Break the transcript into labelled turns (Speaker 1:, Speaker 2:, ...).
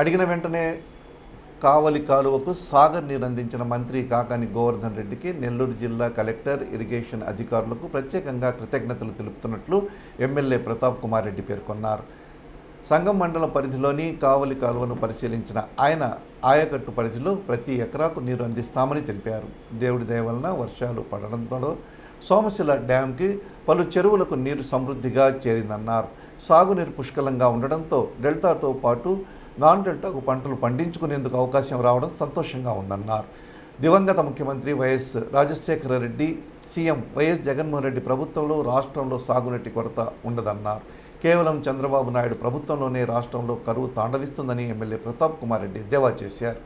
Speaker 1: అడిగిన వెంటనే కావలి కాలువకు సాగర్ నీరు అందించిన మంత్రి కాకాని గోవర్ధన్ రెడ్డికి నెల్లూరు జిల్లా కలెక్టర్ ఇరిగేషన్ అధికారులకు ప్రత్యేకంగా కృతజ్ఞతలు తెలుపుతున్నట్లు ఎమ్మెల్యే ప్రతాప్ కుమార్ రెడ్డి పేర్కొన్నారు. సంగం మండలం పరిధిలోని కావలి కాలువను పరిశీలించిన ఆయన ఆయకట్టు పరిధిలో ప్రతి ఎకరాకు నీరు అందిస్తామని తెలిపారు. దేవుడి దయ వలన వర్షాలు పడడంతో సోమశిల డ్యాంకి పలు చెరువులకు నీరు సమృద్ధిగా చేరిందన్నారు. సాగునీరు పుష్కలంగా ఉండడంతో డెల్టాతో పాటు నాన్ డెల్టాకు పంటలు పండించుకునేందుకు అవకాశం రావడం సంతోషంగా ఉందన్నారు. దివంగత ముఖ్యమంత్రి YS Rajasekhara Reddy CM YS Jaganmohan Reddy ప్రభుత్వంలో రాష్ట్రంలో సాగునీటి కొరత ఉండదన్నారు. కేవలం చంద్రబాబు నాయుడు ప్రభుత్వంలోనే రాష్ట్రంలో కరువు తాండవిస్తుందని ఎమ్మెల్యే ప్రతాప్ కుమార్ రెడ్డి ఎద్దేవా చేశారు.